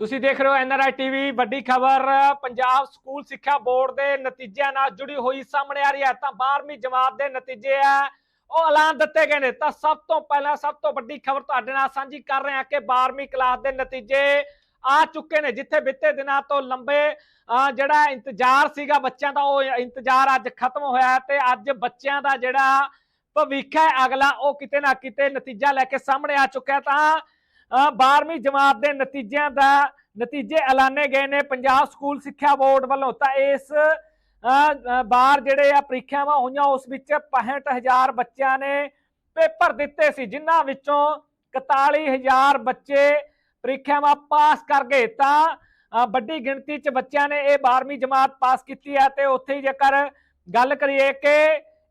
ਤੁਸੀਂ ਦੇਖ ਰਹੇ ਹੋ ਐਨਆਰਆਈ ਟੀਵੀ, ਵੱਡੀ ਖਬਰ, ਪੰਜਾਬ ਸਕੂਲ ਸਿੱਖਿਆ ਬੋਰਡ ਦੇ ਨਤੀਜਿਆਂ ਨਾਲ ਜੁੜੀ ਹੋਈ ਸਾਹਮਣੇ ਆ ਰਹੀ ਹੈ। ਤਾਂ 12ਵੀਂ ਜਮਾਤ ਦੇ ਨਤੀਜੇ ਆ, ਉਹ ਐਲਾਨ ਦਿੱਤੇ ਗਏ ਨੇ। ਤਾਂ ਸਭ ਤੋਂ ਪਹਿਲਾਂ, ਸਭ ਤੋਂ ਵੱਡੀ ਖਬਰ ਤੁਹਾਡੇ ਨਾਲ ਸਾਂਝੀ ਕਰ ਰਹੇ ਹਾਂ ਕਿ 12ਵੀਂ ਕਲਾਸ ਦੇ ਨਤੀਜੇ ਆ ਚੁੱਕੇ ਨੇ, ਜਿੱਥੇ ਬਿੱਤੇ ਦਿਨਾਂ ਤੋਂ ਲੰਬੇ ਅਹ ਜਿਹੜਾ ਇੰਤਜ਼ਾਰ ਸੀਗਾ ਬੱਚਿਆਂ ਦਾ, ਉਹ ਇੰਤਜ਼ਾਰ ਅੱਜ ਖਤਮ ਹੋਇਆ ਹੈ ਤੇ ਅੱਜ ਬੱਚਿਆਂ ਦਾ ਜਿਹੜਾ ਭਵਿੱਖ ਹੈ, ਅਗਲਾ ਉਹ ਕਿਤੇ ਨਾ ਕਿਤੇ ਨਤੀਜਾ ਲੈ ਕੇ ਸਾਹਮਣੇ ਆ ਚੁੱਕਿਆ ਤਾਂ 12ਵੀਂ ਜਮਾਤ ਦੇ ਨਤੀਜਿਆਂ ਦਾ ਨਤੀਜੇ ਐਲਾਨੇ ਗਏ ਨੇ ਪੰਜਾਬ ਸਕੂਲ ਸਿੱਖਿਆ ਬੋਰਡ ਵੱਲੋਂ। ਤਾਂ ਇਸ ਅ, ਬਾਰ ਜਿਹੜੇ ਆ ਪ੍ਰੀਖਿਆਵਾਂ ਹੋਈਆਂ ਉਸ ਵਿੱਚ 65000 ਬੱਚਿਆਂ ਨੇ ਪੇਪਰ ਦਿੱਤੇ ਸੀ ਜਿਨ੍ਹਾਂ ਵਿੱਚੋਂ 41000 ਬੱਚੇ ਪ੍ਰੀਖਿਆਵਾਂ ਪਾਸ ਕਰ ਗਏ। ਤਾਂ ਵੱਡੀ ਗਿਣਤੀ 'ਚ ਬੱਚਿਆਂ ਨੇ ਇਹ 12ਵੀਂ ਜਮਾਤ ਪਾਸ ਕੀਤੀ ਹੈ ਤੇ ਉੱਥੇ ਹੀ ਜੇਕਰ ਗੱਲ ਕਰੀਏ ਕਿ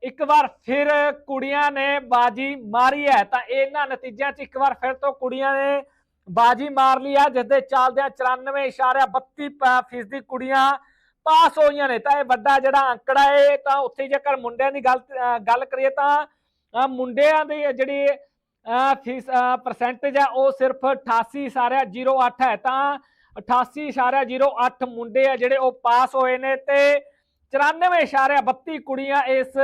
ਇੱਕ ਵਾਰ ਫਿਰ ਕੁੜੀਆਂ ਨੇ ਬਾਜੀ ਮਾਰੀ ਹੈ, ਤਾਂ ਇਹਨਾਂ ਨਤੀਜਿਆਂ 'ਚ ਇੱਕ ਵਾਰ ਫਿਰ ਤੋਂ ਕੁੜੀਆਂ ਨੇ ਬਾਜੀ ਮਾਰ ਲਈ ਹੈ ਜਿਸ ਦੇ ਚੱਲਦਿਆਂ 94.32% ਫੀਸਦੀ ਕੁੜੀਆਂ ਪਾਸ ਹੋਈਆਂ ਨੇ। ਤਾਂ ਇਹ ਵੱਡਾ ਜਿਹੜਾ ਅੰਕੜਾ ਹੈ ਤਾਂ ਉੱਥੇ ਜੇਕਰ ਮੁੰਡਿਆਂ ਦੀ ਗੱਲ ਗੱਲ ਕਰੀਏ ਤਾਂ ਮੁੰਡਿਆਂ ਦੀ ਜਿਹੜੀ ਫੀਸ ਪਰਸੈਂਟੇਜ ਹੈ ਉਹ ਸਿਰਫ 88 ਸਾਰਿਆ 08 ਹੈ। ਤਾਂ 88.08 ਮੁੰਡੇ ਆ ਜਿਹੜੇ ਉਹ ਪਾਸ ਹੋਏ ਨੇ ਤੇ 94.32 ਕੁੜੀਆਂ ਇਸ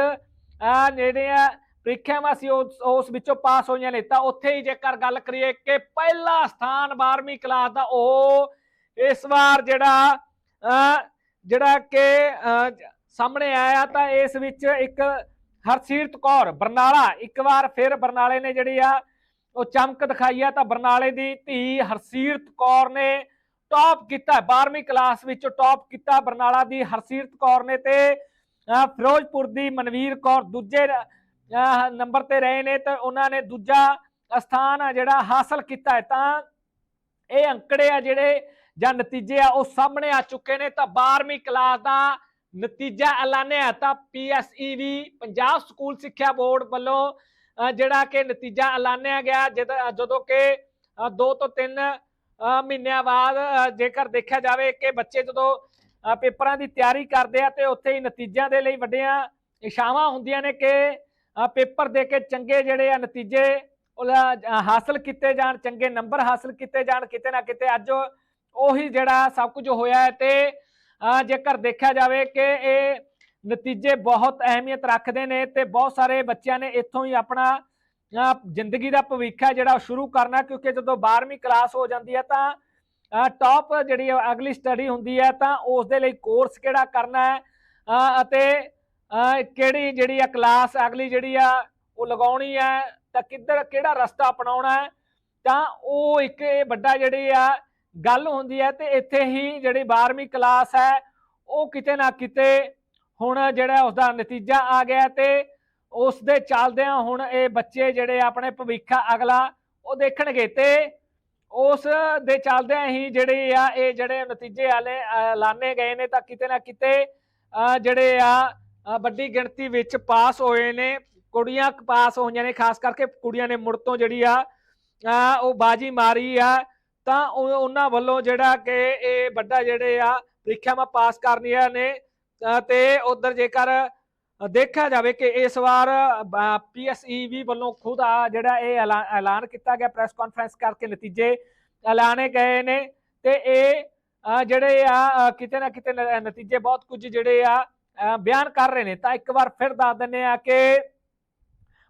ਅਹ ਜਿਹੜੀਆਂ ਪ੍ਰੀਖਿਆਵਾਂ ਸੀ ਉਸ ਵਿੱਚੋਂ ਪਾਸ ਹੋਈਆਂ ਨੇ, ਤਾਂ ਉੱਥੇ ਹੀ ਜੇਕਰ ਗੱਲ ਕਰੀਏ ਕਿ ਪਹਿਲਾ ਸਥਾਨ 12ਵੀਂ ਕਲਾਸ ਦਾ, ਉਹ ਇਸ ਵਾਰ ਜਿਹੜਾ ਅਹ ਜਿਹੜਾ ਕਿ ਸਾਹਮਣੇ ਆਇਆ ਤਾਂ ਇਸ ਵਿੱਚ ਇੱਕ ਹਰਸੀਰਤ ਕੌਰ, ਬਰਨਾਲਾ, ਇੱਕ ਵਾਰ ਫਿਰ ਬਰਨਾਲੇ ਨੇ ਜਿਹੜੀ ਆ, ਉਹ ਚਮਕ ਦਿਖਾਈ ਆ ਤਾਂ ਬਰਨਾਲੇ ਦੀ ਧੀ ਹਰਸੀਰਤ ਕੌਰ ਨੇ ਟੌਪ ਕੀਤਾ 12ਵੀਂ ਕਲਾਸ ਵਿੱਚ ਟੌਪ ਕੀਤਾ, ਬਰਨਾਲਾ ਦੀ ਹਰਸੀਰਤ ਕੌਰ ਨੇ ਤੇ ਫਿਰੋਜ਼ਪੁਰ ਦੀ ਮਨਵੀਰ ਕੌਰ ਦੂਜੇ ਨੰਬਰ ਤੇ ਰਹੇ ਨੇ ਤੇ ਉਹਨਾਂ ਨੇ ਦੂਜਾ ਸਥਾਨ ਆ ਜਿਹੜਾ ਹਾਸਲ ਕੀਤਾ ਹੈ। ਤਾਂ ਇਹ ਅੰਕੜੇ ਆ ਜਿਹੜੇ ਜਾਂ ਨਤੀਜੇ ਆ ਉਹ ਸਾਹਮਣੇ ਆ ਚੁੱਕੇ ਨੇ। ਤਾਂ 12ਵੀਂ ਕਲਾਸ ਦਾ ਨਤੀਜਾ ਐਲਾਨਿਆ ਤਾਂ ਪੀਐਸਈਵੀ ਪੰਜਾਬ ਸਕੂਲ ਸਿੱਖਿਆ ਬੋਰਡ ਵੱਲੋਂ ਜਿਹੜਾ ਕਿ ਨਤੀਜਾ ਐਲਾਨਿਆ ਗਿਆ, ਜਦ- ਜਦੋਂ ਕਿ 2 ਤੋਂ 3 ਮਹੀਨਿਆਂ ਬਾਅਦ ਜੇਕਰ ਦੇਖਿਆ ਜਾਵੇ ਕਿ ਬੱਚੇ ਜਦੋਂ ਪੇਪਰਾਂ ਦੀ ਤਿਆਰੀ ਕਰਦੇ ਆ ਤੇ ਉੱਥੇ ਹੀ ਨਤੀਜਿਆਂ ਦੇ ਲਈ ਵੱਡੀਆਂ ਇਸ਼ਾਵਾਂ ਹੁੰਦੀਆਂ ਨੇ ਕਿ ਪੇਪਰ ਦੇ ਕੇ ਚੰਗੇ ਜਿਹੜੇ ਆ ਨਤੀਜੇ ਹਾਸਲ ਕੀਤੇ ਜਾਣ, ਚੰਗੇ ਨੰਬਰ ਹਾਸਲ ਕੀਤੇ ਜਾਣ, ਕਿਤੇ ਨਾ ਕਿਤੇ ਅੱਜ ਉਹੀ ਜਿਹੜਾ ਸਭ ਕੁਝ ਹੋਇਆ ਹੈ ਤੇ ਜੇਕਰ ਦੇਖਿਆ ਜਾਵੇ ਕਿ ਇਹ ਨਤੀਜੇ ਬਹੁਤ ਅਹਿਮੀਅਤ ਰੱਖਦੇ ਨੇ ਤੇ ਬਹੁਤ ਸਾਰੇ ਬੱਚਿਆਂ ਨੇ ਇੱਥੋਂ ਹੀ ਆਪਣਾ ਜ਼ਿੰਦਗੀ ਦਾ ਭਵਿੱਖ ਹੈ ਜਿਹੜਾ ਉਹ ਸ਼ੁਰੂ ਕਰਨਾ, ਕਿਉਂਕਿ ਜਦੋਂ 12ਵੀਂ ਕਲਾਸ ਹੋ ਜਾਂਦੀ ਹੈ ਤਾਂ ਟੌਪ ਜਿਹੜੀ ਹੈ ਅਗਲੀ ਸਟੱਡੀ ਹੁੰਦੀ ਹੈ ਤਾਂ ਉਸ ਦੇ ਲਈ ਕੋਰਸ ਕਿਹੜਾ ਕਰਨਾ ਹੈ? ਅਤੇ ਕਿਹੜੀ ਜਿਹੜੀ ਆ ਕਲਾਸ ਅਗਲੀ ਜਿਹੜੀ ਆ, ਉਹ ਲਗਾਉਣੀ ਹੈ? ਤਾਂ ਕਿੱਧਰ, ਕਿਹੜਾ ਰਸਤਾ ਅਪਣਾਉਣਾ ਹੈ? ਤਾਂ ਉਹ ਇੱਕ ਇਹ ਵੱਡਾ ਜਿਹੜੀ ਆ ਗੱਲ ਹੁੰਦੀ ਹੈ ਤੇ ਇੱਥੇ ਹੀ ਜਿਹੜੀ 12ਵੀਂ ਕਲਾਸ ਹੈ, ਉਹ ਕਿਤੇ ਨਾ ਕਿਤੇ ਹੁਣ ਜਿਹੜਾ ਉਸ ਦਾ ਨਤੀਜਾ ਆ ਗਿਆ ਤੇ ਉਸ ਦੇ ਚੱਲਦਿਆਂ ਹੁਣ ਇਹ ਬੱਚੇ ਜਿਹੜੇ ਆਪਣੇ ਭਵਿੱਖ ਅਗਲਾ, ਉਹ ਦੇਖਣਗੇ ਤੇ ਉਸ ਦੇ ਚੱਲਦਿਆਂ ਹੀ ਜਿਹੜੇ ਆ, ਇਹ ਜਿਹੜੇ ਨਤੀਜੇ ਆਲੇ ਐਲਾਨੇ ਗਏ ਨੇ ਤਾਂ ਕਿਤੇ ਨਾ ਕਿਤੇ ਜਿਹੜੇ ਆ ਵੱਡੀ ਗਿਣਤੀ ਵਿੱਚ ਪਾਸ ਹੋਏ ਨੇ, ਕੁੜੀਆਂ ਪਾਸ ਹੋਈਆਂ ਨੇ, ਖਾਸ ਕਰਕੇ ਕੁੜੀਆਂ ਨੇ ਮੁੜ ਤੋਂ ਜਿਹੜੀ ਆ ਉਹ ਬਾਜੀ ਮਾਰੀ ਆ, ਤਾਂ ਉਹ- ਉਹਨਾਂ ਵੱਲੋਂ ਜਿਹੜਾ ਕਿ ਇਹ ਵੱਡਾ ਜਿਹੜੇ ਆ, ਪ੍ਰੀਖਿਆਵਾਂ ਪਾਸ ਕਰਨੀਆਂ ਨੇ, ਅਹ, ਤੇ ਉਧਰ ਜੇਕਰ ਦੇਖਿਆ ਜਾਵੇ ਕਿ ਇਸ ਵਾਰ ਪੀਐਸਈਬੀ ਵੱਲੋਂ ਖੁਦ ਆ ਜਿਹੜਾ ਇਹ ਐਲਾ- ਐਲਾਨ ਕੀਤਾ ਗਿਆ ਪ੍ਰੈਸ ਕਾਨਫਰੰਸ ਕਰਕੇ ਨਤੀਜੇ ਐਲਾਨੇ ਗਏ ਨੇ ਤੇ ਇਹ ਜਿਹੜੇ ਆ ਕਿਤੇ ਨਾ ਕਿਤੇ ਨਤੀਜੇ ਬਹੁਤ ਕੁਝ ਜਿਹੜੇ ਆ ਬਿਆਨ ਕਰ ਰਹੇ ਨੇ। ਤਾਂ ਇੱਕ ਵਾਰ ਫਿਰ ਦੱਸ ਦਿੰਨੇ ਆ ਕਿ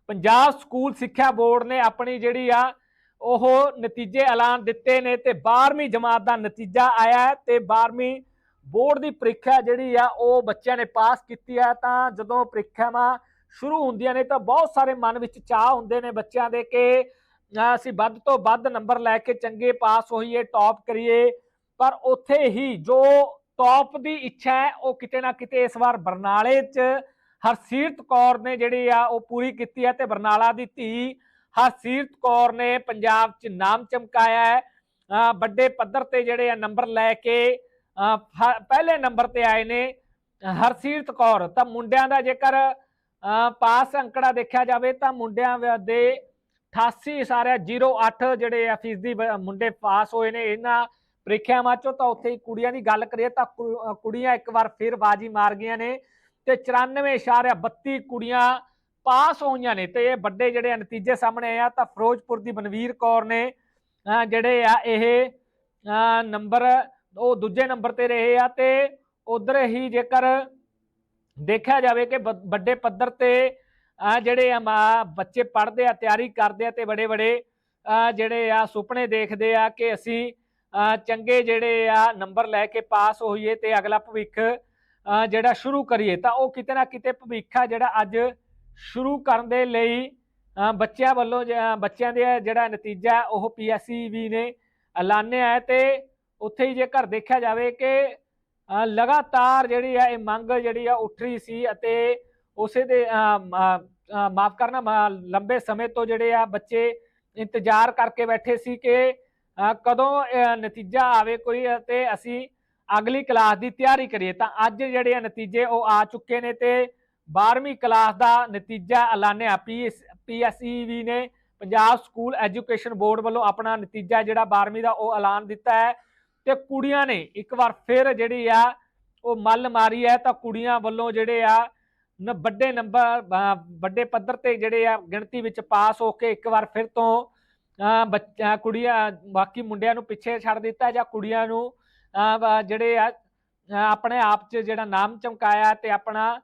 ਪੰਜਾਬ ਸਕੂਲ ਸਿੱਖਿਆ ਬੋਰਡ ਨੇ ਆਪਣੀ ਜਿਹੜੀ ਆ, ਉਹ ਨਤੀਜੇ ਐਲਾਨ ਦਿੱਤੇ ਨੇ ਤੇ 12ਵੀਂ ਜਮਾਤ ਦਾ ਨਤੀਜਾ ਆਇਆ ਹੈ ਤੇ 12ਵੀਂ ਬੋਰਡ ਦੀ ਪ੍ਰੀਖਿਆ ਜਿਹੜੀ ਆ, ਉਹ ਬੱਚਿਆਂ ਨੇ ਪਾਸ ਕੀਤੀ ਆ, ਤਾਂ ਜਦੋਂ ਪ੍ਰੀਖਿਆਵਾਂ ਸ਼ੁਰੂ ਹੁੰਦੀਆਂ ਨੇ, ਤਾਂ ਬਹੁਤ ਸਾਰੇ ਮਨ ਵਿੱਚ ਚਾਹ ਹੁੰਦੇ ਨੇ ਬੱਚਿਆਂ ਦੇ ਕਿ ਅਸੀਂ ਵੱਧ ਤੋਂ ਵੱਧ ਨੰਬਰ ਲੈ ਕੇ ਚੰਗੇ ਪਾਸ ਹੋਈਏ ਟੌਪ ਕਰੀਏ। ਪਰ ਉੱਥੇ ਹੀ ਜੋ ਟੌਪ ਦੀ ਇੱਛਾ ਹੈ, ਉਹ ਕਿਤੇ ਨਾ ਕਿਤੇ ਇਸ ਵਾਰ ਬਰਨਾਲੇ 'ਚ ਹਰਸੀਰਤ ਕੌਰ ਨੇ ਜਿਹੜੀ ਆ, ਉਹ ਪੂਰੀ ਕੀਤੀ ਹੈ ਤੇ ਬਰਨਾਲਾ ਦੀ ਧੀ ਹਰਸੀਰਤ ਕੌਰ ਨੇ ਪੰਜਾਬ 'ਚ ਨਾਮ ਚਮਕਾਇਆ ਹੈ। ਵੱਡੇ ਪੱਧਰ ਤੇ ਜਿਹੜੇ ਆ ਨੰਬਰ ਲੈ ਕੇ ਪਹਿਲੇ ਨੰਬਰ ਤੇ ਆਏ ਨੇ ਹਰਸੀਰਤ ਕੌਰ। ਤਾਂ ਮੁੰਡਿਆਂ ਦਾ ਜੇਕਰ ਪਾਸ ਅੰਕੜਾ ਦੇਖਿਆ ਜਾਵੇ ਤਾਂ ਮੁੰਡਿਆਂ ਵ- ਦੇ 88 ਸਾਰੇ 08 ਜਿਹੜੇ ਆ ਫੀਸਦੀ ਮੁੰਡੇ ਪਾਸ ਹੋਏ ਨੇ। ਇਹਨਾਂ ਪ੍ਰੀਖਿਆਵਾਂ ਚੋਂ ਤਾਂ ਉੱਥੇ ਹੀ ਕੁੜੀਆਂ ਦੀ ਗੱਲ ਕਰੀਏ ਤਾਂ ਕੁ- ਕੁੜੀਆਂ ਇੱਕ ਵਾਰ ਫਿਰ ਬਾਜੀ ਮਾਰ ਗਈਆਂ ਨੇ ਤੇ 94.32 ਕੁੜੀਆਂ ਪਾਸ ਹੋਈਆਂ ਨੇ ਤੇ ਇਹ ਵੱਡੇ ਜਿਹੜੇ ਨਤੀਜੇ ਸਾਹਮਣੇ ਆਏ ਆ ਤਾਂ ਫਿਰੋਜ਼ਪੁਰ ਦੀ ਬਨਵੀਰ ਕੌਰ ਨੇ ਜਿਹੜੇ ਆ ਇਹ ਨੰਬਰ ਉਹ ਦੂਜੇ ਨੰਬਰ ਤੇ ਰਹੇ ਆ ਤੇ ਉਧਰ ਹੀ ਜੇਕਰ ਦੇਖਿਆ ਜਾਵੇ ਕਿ ਵੱਡੇ ਪੱਧਰ ਤੇ ਅਹ ਜਿਹੜੇ ਆ ਮਾ- ਬੱਚੇ ਪੜ੍ਹਦੇ ਆ, ਤਿਆਰੀ ਕਰਦੇ ਆ ਤੇ ਬੜੇ ਬੜੇ ਜਿਹੜੇ ਆ ਸੁਪਨੇ ਦੇਖਦੇ ਆ ਕਿ ਅਸੀਂ ਚੰਗੇ ਜਿਹੜੇ ਆ ਨੰਬਰ ਲੈ ਕੇ ਪਾਸ ਹੋਈਏ ਤੇ ਅਗਲਾ ਭਵਿੱਖ ਜਿਹੜਾ ਸ਼ੁਰੂ ਕਰੀਏ, ਤਾਂ ਉਹ ਕਿਤੇ ਨਾ ਕਿਤੇ ਭਵਿੱਖ ਆ ਜਿਹੜਾ ਅੱਜ ਸ਼ੁਰੂ ਕਰਨ ਦੇ ਲਈ ਬੱਚਿਆਂ ਵੱਲੋਂ ਜ- ਬੱਚਿਆਂ ਦੇ ਜਿਹੜਾ ਨਤੀਜਾ ਹੈ ਉਹ ਪੀਐਸਸੀ ਵੀ ਨੇ ਐਲਾਨਿਆ ਹੈ ਤੇ ਉੱਥੇ ਹੀ ਜੇਕਰ ਦੇਖਿਆ ਜਾਵੇ ਕਿ ਲਗਾਤਾਰ ਜਿਹੜੀ ਆ, ਇਹ ਮੰਗ ਜਿਹੜੀ ਆ, ਉੱਠ ਰਹੀ ਸੀ ਅਤੇ ਉਸੇ ਦੇ ਮਾਫ ਕਰਨਾ, ਮਾ- ਲੰਬੇ ਸਮੇਂ ਤੋਂ ਜਿਹੜੇ ਆ, ਬੱਚੇ ਇੰਤਜ਼ਾਰ ਕਰਕੇ ਬੈਠੇ ਸੀ ਕਿ ਕਦੋਂ ਨਤੀਜਾ ਆਵੇ ਕੋਈ ਅਤੇ ਅਸੀਂ ਅਗਲੀ ਕਲਾਸ ਦੀ ਤਿਆਰੀ ਕਰੀਏ। ਤਾਂ ਅੱਜ ਜਿਹੜੇ ਆ ਨਤੀਜੇ ਉਹ ਆ ਚੁੱਕੇ ਨੇ ਤੇ 12ਵੀਂ ਕਲਾਸ ਦਾ ਨਤੀਜਾ ਐਲਾਨਿਆ। ਪੀਐਸਈਵੀ ਨੇ, ਪੰਜਾਬ ਸਕੂਲ ਐਜੂਕੇਸ਼ਨ ਬੋਰਡ ਵੱਲੋਂ ਆਪਣਾ ਨਤੀਜਾ ਜਿਹੜਾ 12ਵੀਂ ਦਾ ਉਹ ਐਲਾਨ ਦਿੱਤਾ ਹੈ। ਤੇ ਕੁੜੀਆਂ ਨੇ ਇੱਕ ਵਾਰ ਫਿਰ ਜਿਹੜੀ ਆ, ਉਹ ਮੱਲ ਮਾਰੀ ਹੈ ਤਾਂ ਕੁੜੀਆਂ ਵੱਲੋਂ ਜਿਹੜੇ ਆ ਵੱਡੇ ਨੰਬਰ ਵੱਡੇ ਪੱਧਰ ਤੇ ਜਿਹੜੇ ਆ, ਗਿਣਤੀ ਵਿੱਚ ਪਾਸ ਹੋ ਕੇ ਇੱਕ ਵਾਰ ਫਿਰ ਤੋਂ, ਅਹ ਬੱਚਾ, ਕੁੜੀਆਂ, ਬਾਕੀ ਮੁੰਡਿਆਂ ਨੂੰ ਪਿੱਛੇ ਛੱਡ ਦਿੱਤਾ ਜਾਂ ਕੁੜੀਆਂ ਨੂੰ ਜਿਹੜੇ ਆ ਆਪਣੇ ਆਪ 'ਚ ਜਿਹੜਾ ਨਾਮ ਚਮਕਾਇਆ ਤੇ ਆਪਣਾ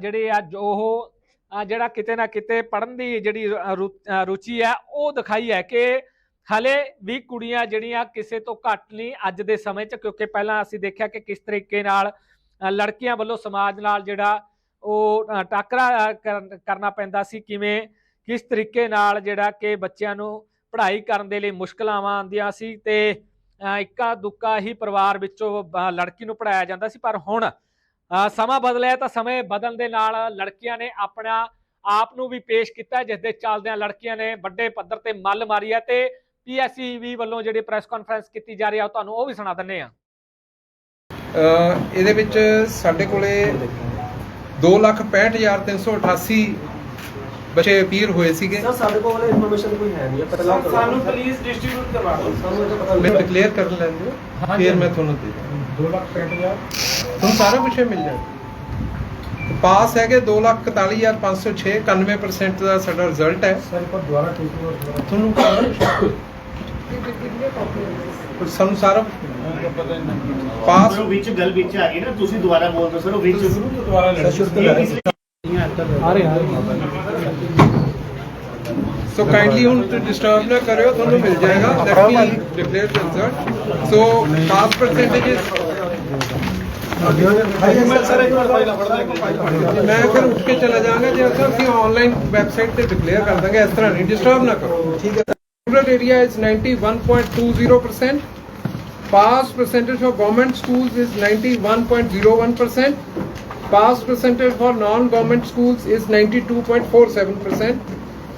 ਜਿਹੜੇ ਆ, ਜੋ ਉਹ ਜਿਹੜਾ ਕਿਤੇ ਨਾ ਕਿਤੇ ਪੜਨ ਦੀ ਜਿਹੜੀ ਰੂ- ਰੁਚੀ ਹੈ ਉਹ ਦਿਖਾਈ ਹੈ ਕਿ ਹਲੇ ਵੀ ਕੁੜੀਆਂ ਜਿਹੜੀਆਂ ਕਿਸੇ ਤੋਂ ਘੱਟ ਨਹੀਂ ਅੱਜ ਦੇ ਸਮੇਂ 'ਚ ਕਿਉਂਕਿ ਪਹਿਲਾਂ ਅਸੀਂ ਦੇਖਿਆ ਕਿ ਕਿਸ ਤਰੀਕੇ ਨਾਲ ਲੜਕੀਆਂ ਵੱਲੋਂ ਸਮਾਜ ਨਾਲ ਜਿਹੜਾ ਉਹ ਟਾਕਰਾ ਅ, ਕਰਨਾ ਪੈਂਦਾ ਸੀ ਕਿਵੇਂ ਕਿਸ ਤਰੀਕੇ ਨਾਲ ਜਿਹੜਾ ਕਿ ਬੱਚਿਆਂ ਨੂੰ ਪੜ੍ਹਾਈ ਕਰਨ ਦੇ ਲਈ ਮੁਸ਼ਕਲਾਂ ਆਉਂਦੀਆਂ ਸੀ ਤੇ ਅ, ਇੱਕਾ ਦੁੱਕਾ ਹੀ ਪਰਿਵਾਰ ਵਿੱਚੋਂ ਲੜਕੀ ਨੂੰ ਪੜਾਇਆ ਜਾਂਦਾ ਸੀ। ਪਰ ਹੁਣ ਸਮਾਂ ਬਦਲਿਆ ਤਾਂ ਸਮੇਂ ਬਦਲਣ ਦੇ ਨਾਲ ਲੜਕੀਆਂ ਨੇ ਆਪਣਾ ਆਪ ਨੂੰ ਵੀ ਪੇਸ਼ ਕੀਤਾ ਜਿਸ ਦੇ ਚੱਲਦਿਆਂ ਲੜਕੀਆਂ ਨੇ ਵੱਡੇ ਪੱਧਰ ਤੇ ਮੱਲ ਮਾਰੀ ਹੈ ਤੇ ਪੀਐਸਸੀਵੀ ਵੱਲੋਂ ਜਿਹੜੀ ਪ੍ਰੈਸ ਕਾਨਫਰੰਸ ਕੀਤੀ ਜਾ ਰਹੀ ਉਹ ਤੁਹਾਨੂੰ ਉਹ ਵੀ ਸੁਣਾ ਦਿੰਨੇ ਆ। ਅ, ਇਹਦੇ ਵਿੱਚ ਸਾਡੇ ਕੋਲੇ 265388 ਬੱਚੇ ਅਪੀਅਰ ਹੋਏ ਸੀਗੇ। ਸਰ ਸਾਡੇ ਕੋਲ ਇਨਫੋਰਮੇਸ਼ਨ ਕੋਈ ਹੈ ਨਹੀਂ ਪਹਿਲਾਂ ਸਾਨੂੰ ਪਲੀਜ਼ ਡਿਸਟ੍ਰੀਬਿਊਟ ਕਰਵਾ ਦਿਓ। ਸਾਨੂੰ ਇਹ ਪਤਾ ਮੈਨੂੰ ਡਿਕਲੇਅਰ ਕਰ ਲੈਣ ਦਿਓ ਫਿਰ ਮੈਂ ਤੁਹਾਨੂੰ ਦੇ ਦਾਂ 2 ਲੱਖ 65000 ਤੁਹਾਨੂੰ ਸਾਰਾ ਕੁਝ ਮਿਲ ਜਾਣਾ ਪਾਸ ਹੈਗੇ 244506 91% ਦਾ ਸਾਡਾ ਰਿਜ਼ਲਟ ਹੈ। ਸਰ ਇੱਕ ਵਾਰ ਦੁਬਾਰਾ ਠੀਕ ਹੋ ਤੁਹਾਨੂੰ ਸਾਨੂੰ ਸਾਰਾ ਪਾਸ ਸਰ ਉਹ ਵਿੱਚ ਗੱਲ ਵਿੱਚ ਆ ਗਈ ਨਾ ਤੁਸੀਂ ਦੁਬਾਰਾ ਬੋਲ ਦਿਓ ਸਰ ਉਹ ਵਿੱਚ ਦੁਬਾਰਾ ਲੈ ਆ ਰਹੇ ਆ ਸੋ ਕਾਈਂਡਲੀ ਹੁਣ ਤੁਸੀਂ ਡਿਸਟਰਬ ਨਾ ਕਰਿਓ ਤੁਹਾਨੂੰ ਮਿਲ ਜਾਏਗਾ let me declare the result so pass percentages sir ਇੱਕ ਵਾਰ ਫਾਈਲ ਫੜਦਾ ਮੈਂ ਫਿਰ ਉੱਠ ਕੇ ਚਲਾ ਜਾਵਾਂਗਾ ਜੇ ਅਸਾਂ ਅਸੀਂ ਆਨਲਾਈਨ ਵੈਬਸਾਈਟ ਤੇ ਡਿਕਲੇਅਰ ਕਰ ਦਾਂਗੇ ਇਸ ਤਰ੍ਹਾਂ ਨਹੀਂ ਡਿਸਟਰਬ ਨਾ ਕਰੋ ਠੀਕ ਹੈ rural area is 91.20%. Pass percentage for government schools is 91.01%. Pass percentage for non-government schools is 92.47%.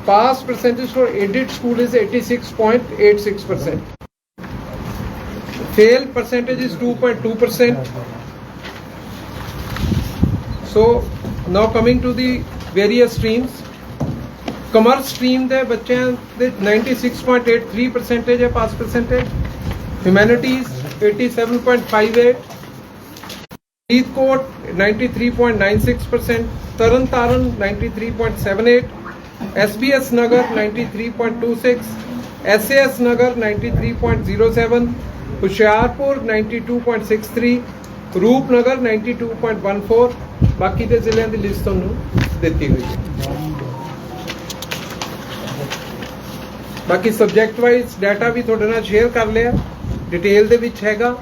Pass percentage for aided school is 86.86%. Fail percentage is 2.2%. So now coming to the various streams. Commerce stream ਦੇ ਬੱਚਿਆਂ ਦੇ 96.83 percentage ਹੈ ਪਾਸ percentage. Humanities 87.58. Faridkot 93.96%. Tarn Taran 93.78. SBS ਨਗਰ 93.26. SAS ਨਗਰ 93.07. ਹੁਸ਼ਿਆਰਪੁਰ 92.63. ਰੂਪਨਗਰ 92.14 ਬਾਕੀ ਦੇ ਜ਼ਿਲ੍ਹਿਆਂ ਦੀ list ਤੁਹਾਨੂੰ ਦਿੱਤੀ ਹੋਈ ਹੈ ਬਾਕੀ ਸਬਜੈਕਟ ਵਾਈਜ਼ ਡਾਟਾ ਵੀ ਤੁਹਾਡੇ ਨਾਲ ਸ਼ੇਅਰ ਕਰ ਲਿਆ। ਡਿਟੇਲ ਦੇ ਵਿੱਚ ਹੈਗਾ।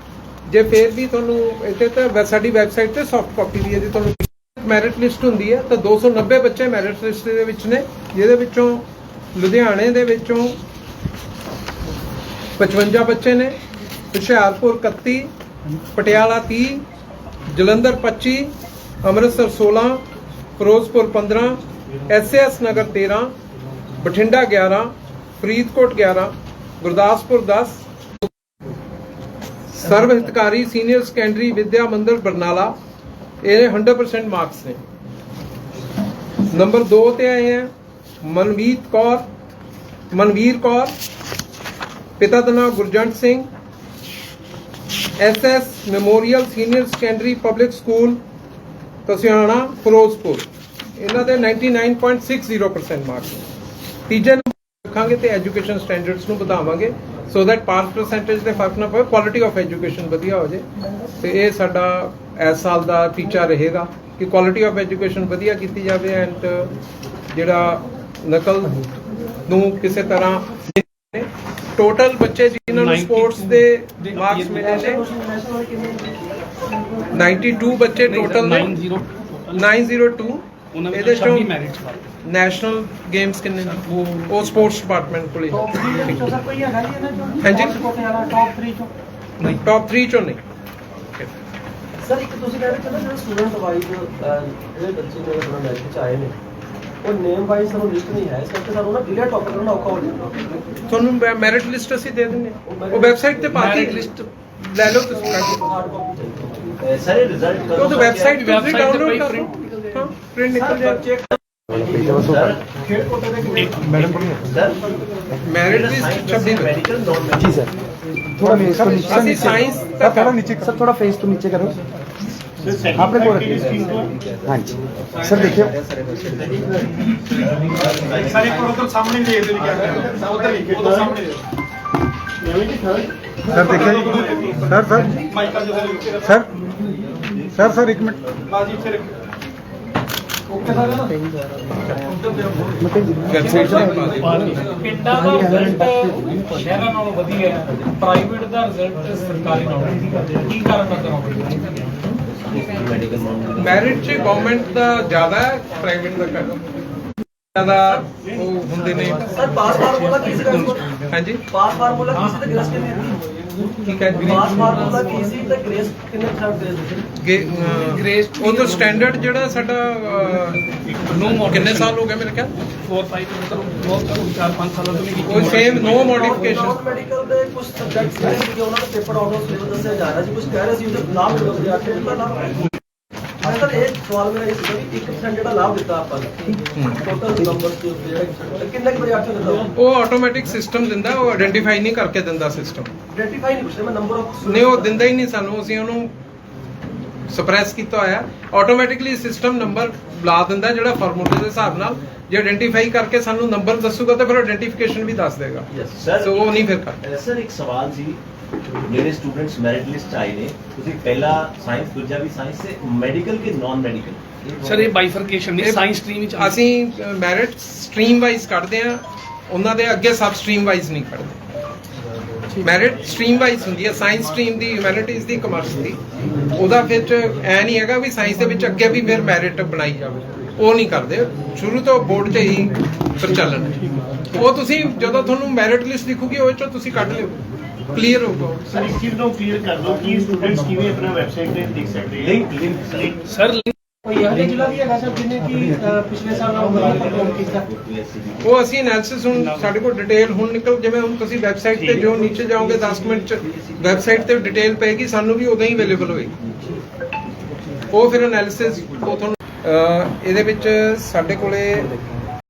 ਜੇ ਫੇਰ ਵੀ ਤੁਹਾਨੂੰ ਇੱਥੇ ਤਾਂ ਸਾਡੀ ਵੈਬਸਾਈਟ ਤੇ ਸੌਫਟ ਕਾਪੀ ਦੀ ਹੈ। ਜੇ ਤੁਹਾਨੂੰ ਮੈਰਿਟ ਲਿਸਟ ਹੁੰਦੀ ਹੈ, ਤਾਂ 290 ਬੱਚੇ ਮੈਰਿਟ ਲਿਸਟ ਦੇ ਵਿੱਚ ਨੇ, ਜਿਹਦੇ ਵਿੱਚੋਂ ਲੁਧਿਆਣੇ ਦੇ ਵਿੱਚੋਂ 55 ਬੱਚੇ ਨੇ, Hoshiarpur 31 Patiala 30 Jalandhar 25 Amritsar 16 Ferozepur 15 SS Nagar 13 Bathinda 11 Faridkot 11 Gurdaspur 10 Sarv Hitkari senior secondary Vidya Mandir Barnala, ਇਹ 100% ਮਾਰਕਸ ਨੇ। ਨੰਬਰ 2 ਤੇ ਆਏ ਹੈ ਮਨਵੀਤ ਕੌਰ, ਮਨਵੀਰ ਕੌਰ, ਪਿਤਾ ਦਾ ਨਾਮ Gurjant Singh SS memorial senior secondary public school, Tasiana, Ferozepur. ਇਹਨਾਂ ਦੇ 99.60% ਮਾਰਕਸ ਤੀਜੇ ਰੱਖਾਂਗੇ ਤੇ ਐਜੂਕੇਸ਼ਨ ਸਟੈਂਡਰਡਸ ਨੂੰ ਵਧਾਵਾਂਗੇ। ਸੋ ਦੈਟ ਪਾਸ ਪਰਸੈਂਟੇਜ ਦੇ ਫ਼ਰਕ ਨਾ ਪਵੇ ਕੁਆਲਿਟੀ ਆਫ ਐਜੂਕੇਸ਼ਨ ਵਧੀਆ ਹੋ ਜੇ। ਤੇ ਇਹ ਸਾਡਾ ਇਸ ਸਾਲ ਦਾ ਟੀਚਾ ਰਹੇਗਾ ਕਿ ਕੁਆਲਿਟੀ ਆਫ ਐਜੂਕੇਸ਼ਨ ਵਧੀਆ ਕੀਤੀ ਜਾਵੇ ਐਂਡ ਜਿਹੜਾ ਨਕਲ ਨੂੰ ਕਿਸੇ ਤਰ੍ਹਾਂ ਟੋਟਲ ਬੱਚੇ ਜਿਨ੍ਹਾਂ ਨੂੰ ਸਪੋਰਟਸ ਦੇ ਮਾਰਕਸ ਮਿਲੇ ਨੇ 92 ਬੱਚੇ ਟੋਟਲ ਨੇ। 90 902 ਉਹਨਾਂ ਇਹਦੇ ਵਿੱਚ ਚੋਂ 26 ਮੈਰਿਟਸ ਵਾਲੇ ਨੈਸ਼ਨਲ ਗੇਮਸ ਕਿੰਨੇ ਨੇ? ਉਹ ਸਪੋਰਟਸ ਡਿਪਾਰਟਮੈਂਟ ਕੋਲੇ ਸਰ ਕੋਈ ਹੈਗਾ ਜੀ ਇਹਨਾਂ ਚੋਂ। ਹਾਂਜੀ। ਕੋਟੇ ਵਾਲਾ ਟੌਪ 3 ਚੋਂ। ਨਹੀਂ ਟੌਪ 3 ਚੋਂ ਨਹੀਂ। ਸਰ ਇੱਕ ਤੁਸੀਂ ਕਹਿ ਰਹੇ ਸੀ ਨਾ ਜਿਹੜਾ ਸਟੂਡੈਂਟ ਵਾਈਜ਼ ਜਿਹੜੇ ਬੱਚੇ ਨੇ ਆਪਣਾ ਮੈਚ ਵਿੱਚ ਆਏ ਨੇ ਉਹ ਨੇਮ ਵਾਈਜ਼ ਸਾਨੂੰ ਲਿਸਟ ਨਹੀਂ ਹੈ। ਇਸ ਕਰਕੇ ਸਾਨੂੰ ਨਾ ਕਲੀਅਰ ਟੌਪਿਕ ਕਰਨਾ ਔਖਾ ਹੋ ਜਾਂਦਾ। ਤੁਹਾਨੂੰ ਮੈਰਿਟ ਲਿਸਟ ਅਸੀਂ ਦੇ ਦਿੰਦੇ ਹਾਂ। ਉਹ ਵੈਬਸਾਈਟ ਤੇ ਪਾ ਕੇ ਲਿਸਟ ਲੈ ਲਓ ਤੁਸੀਂ। ਕੱਢ ਕੇ। ਹਾਰਡ ਕਾਪੀ ਚਾਹੀਦੀ ਸਾਰੇ ਰਿਜ਼ਲਟ ਉਹ ਤਾਂ ਵੈਬਸਾਈਟ ਤੇ ਤੁਸੀਂ website ਤੇ ਡਾਊਨਲੋਡ ਕਰ ਲਓ। ਹਾਂ ਪ੍ਰਿੰਟ करो ट्रेन निकल जाए। मैरिड लिस्ट जी सर। थोड़ा नीचे साइंस हाँ, थोड़ा नीचे सर थोड़ा फेस तो नीचे करो। आपने बोला हाँ जी। सर देखियो सर देखिए। Sir sir. Sir. Sir sir एक मिनट। ਵੈਬਸਾਈਟ ਤੇ ਪਾ ਦਿਓ ਪਿੰਡਾਂ ਦਾ ਰਿਜ਼ਲਟ ਸ਼ਹਿਰਾਂ ਨਾਲੋਂ ਵਧੀਆ ਹੈ ਪ੍ਰਾਈਵੇਟ ਦਾ ਰਿਜ਼ਲਟ ਸਰਕਾਰੀ ਨਾਲੋਂ ਵਧੀਆ ਕੀ ਕਾਰਨ ਨਜ਼ਰ ਆਉਂਦਾ ਮੈਡੀਕਲ ਨॉन ਮੈਰਿਟ ਚ ਗਵਰਨਮੈਂਟ ਦਾ ਜ਼ਿਆਦਾ ਹੈ ਪ੍ਰਾਈਵੇਟ ਦਾ ਘੱਟ। ਜ਼ਿਆਦਾ ਉਹ ਹੁੰਦੇ ਨੇ ਸਰ ਪਾਸ ਫਾਰਮੂਲਾ ਕੀ ਸੀ ਹਾਂਜੀ। ਪਾਸ ਫਾਰਮੂਲਾ ਕੀ ਸੀ ਤੇ ਗ੍ਰੇਸ ਕਿੰਨੀ ਸੀ ਠੀਕ ਹੈ ਪਾਸ ਫਾਰਮੂਲਾ ਕੀ ਸੀ? ਤੇ ਗ੍ਰੇਸ ਕਿੰਨੇ ਥਰਡ ਗ੍ਰੇਸ ਸੀ? ਗ੍ਰੇਸ ਉਹ ਤਾਂ ਸਟੈਂਡਰਡ ਜਿਹੜਾ ਸਾਡਾ ਨੋ ਕਿੰਨੇ ਸਾਲ ਹੋ ਗਏ ਮੇਰੇ ਖਿਆਲ? 4 5 ਮਤਲਬ ਬਹੁਤ 4 5 ਸਾਲਾਂ ਤੋਂ ਨਹੀਂ ਉਹ ਸੇਮ ਨੋ ਮੋਡੀਫਿਕੇਸ਼ਨ ਮੈਡੀਕਲ ਦੇ ਕੁਝ ਸਬਜੈਕਟਸ ਨੇ ਕਿ ਉਹਨਾਂ ਦਾ ਪੇਪਰ ਆਊਟ ਆਫ ਸਿਲੇਬਸ ਦੱਸਿਆ ਜਾ ਰਿਹਾ ਸੀ। ਕੁਝ ਕਹਿ ਰਹੇ ਸੀ ਉਹਦੇ ਲਾਭ ਮਿਲੋ ਵਿਦਿਆਰਥੀਆਂ ਨੂੰ ਤਾਂ ਤਾਂ ਇਹ ਸਵਾਲ ਮੇਰਾ ਇਹ ਸੀ ਕਿ 1% ਜਿਹੜਾ ਲਾਭ ਦਿੱਤਾ ਆਪਾਂ ਨੂੰ ਟੋਟਲ ਨੰਬਰਸ ਦੇ ਜਿਹੜੇ ਕਿੰਨੇ ਕੁ ਵਿਦਿਆਰਥੀਆਂ ਨੂੰ ਦਿੱਤਾ? ਉਹ ਆਟੋਮੈਟਿਕ ਸਿਸਟਮ ਦਿੰਦਾ ਉਹ ਆਇਡੈਂਟੀਫਾਈ ਨਹੀਂ ਕਰਕੇ ਦਿੰਦਾ ਸਿਸਟਮ ਆਇਡੈਂਟੀਫਾਈ ਨਹੀਂ ਪੁੱਛਿਆ ਮੈਂ ਨੰਬਰ ਆਫ ਨਹੀਂ ਉਹ ਦਿੰਦਾ ਹੀ ਨਹੀਂ ਸਾਨੂੰ ਅਸੀਂ ਉਹਨੂੰ ਸਪਰੈਸ ਕੀਤਾ ਹੋਇਆ। ਆਟੋਮੈਟਿਕਲੀ ਸਿਸਟਮ ਨੰਬਰ ਲਾ ਦਿੰਦਾ ਜਿਹੜਾ ਫਾਰਮੂਲੇ ਦੇ ਹਿਸਾਬ ਨਾਲ। ਜੇ ਆਇਡੈਂਟੀਫਾਈ ਕਰਕੇ ਸਾਨੂੰ ਨੰਬਰ ਦੱਸੂਗਾ ਤਾਂ ਫਿਰ ਆਇਡੈਂਟੀਫਿਕੇਸ਼ਨ ਵੀ ਦੱਸ ਦੇਗਾ। ਸਰ ਸੋ ਉਹ ਨਹੀਂ ਫਿਰ ਕਰ ਸਰ ਇੱਕ ਸਵਾਲ ਸੀ। ਮੇਰੇ ਸਟੂਡੈਂਟਸ ਮੈਰਿਟ ਲਿਸਟ ਆਏ ਨੇ ਤੁਸੀਂ ਪਹਿਲਾ ਸਾਇੰਸ ਦੂਜਾ ਵੀ ਸਾਇੰਸ ਸੇ ਮੈਡੀਕਲ ਕੇ ਨਾਨ ਮੈਡੀਕਲ ਸਰ ਇਹ ਬਾਈਫਰਕੇਸ਼ਨ ਨਹੀਂ ਸਾਇੰਸ ਸਟਰੀਮ ਵਿੱਚ ਅਸੀਂ ਮੈਰਿਟ ਸਟਰੀਮ ਵਾਈਜ਼ ਕੱਢਦੇ ਆ ਉਹਨਾਂ ਦੇ ਅੱਗੇ ਸਬ ਸਟਰੀਮ ਵਾਈਜ਼ ਨਹੀਂ ਕੱਢਦੇ ਮੈਰਿਟ ਸਟਰੀਮ ਵਾਈਜ਼ ਹੁੰਦੀ ਹੈ ਸਾਇੰਸ ਸਟਰੀਮ ਦੀ ਹਿਊਮੈਨਿਟੀਜ਼ ਦੀ ਕਮਰਸ ਦੀ ਉਹਦਾ ਵਿੱਚ ਐ ਨਹੀਂ ਹੈਗਾ ਵੀ ਸਾਇੰਸ ਦੇ ਵਿੱਚ ਅੱਗੇ ਵੀ ਫਿਰ ਮੈਰਿਟ ਬਣਾਈ ਜਾਵੇ ਉਹ ਨਹੀਂ ਕਰਦੇ। ਸ਼ੁਰੂ ਤੋਂ ਬੋਰਡ 'ਚ ਹੀ ਪ੍ਰਚਲਨ ਹੈ। ਉਹ ਤੁਸੀਂ ਜਦੋਂ ਤੁਹਾਨੂੰ ਮੈਰਿਟ ਲਿਸਟ ਦਿਖੂਗੀ ਉਹ 'ਚੋਂ ਤੁਸੀਂ ਕੱਢ ਲਿਓ। ਕਲੀਅਰ ਹੋਊਗਾ ਸਰ ਇਸ ਚੀਜ਼ ਨੂੰ ਕਲੀਅਰ ਕਰ ਦਿਓ ਕਿ ਸਟੂਡੈਂਟਸ ਕਿਵੇਂ ਆਪਣਾ ਵੈਬਸਾਈਟ ਤੇ ਦੇਖ ਸਕਦੇ ਹੈ link link link sir link ਕੋਈ ਇਹੋ ਜਿਹਾ ਜ਼ਿਲ੍ਹਾ ਵੀ ਹੈਗਾ ਸਰ ਜਿਹਨੇ ਕਿ ਅਹ, ਪਿਛਲੇ ਸਾਲ ਨਾਲੋਂ ਵਧੀਆ ਪਰਫਾਰਮ ਕੀਤਾ ਉਹ ਅਸੀਂ ਐਨਾਲਿਸਿਸ ਹੁਣ ਸਾਡੇ ਕੋਲ ਡਿਟੇਲ ਹੁਣ ਨਿਕਲ ਜਿਵੇਂ ਹੁਣ ਤੁਸੀਂ ਵੈਬਸਾਈਟ ਤੇ ਜੋ ਨੀਚੇ ਜਾਓਗੇ 10 ਮਿੰਟ ਚ ਵੈਬਸਾਈਟ ਤੇ ਡਿਟੇਲ ਪਏਗੀ ਸਾਨੂੰ ਵੀ ਉਦੋਂ ਹੀ ਅਵੇਲੇਬਲ ਹੋਏਗੀ। ਉਹ ਫਿਰ ਐਨਾਲਿਸਿਸ ਉਹ ਤੁਹਾਨੂੰ ਇਹਦੇ ਵਿੱਚ ਸਾਡੇ ਕੋਲੇ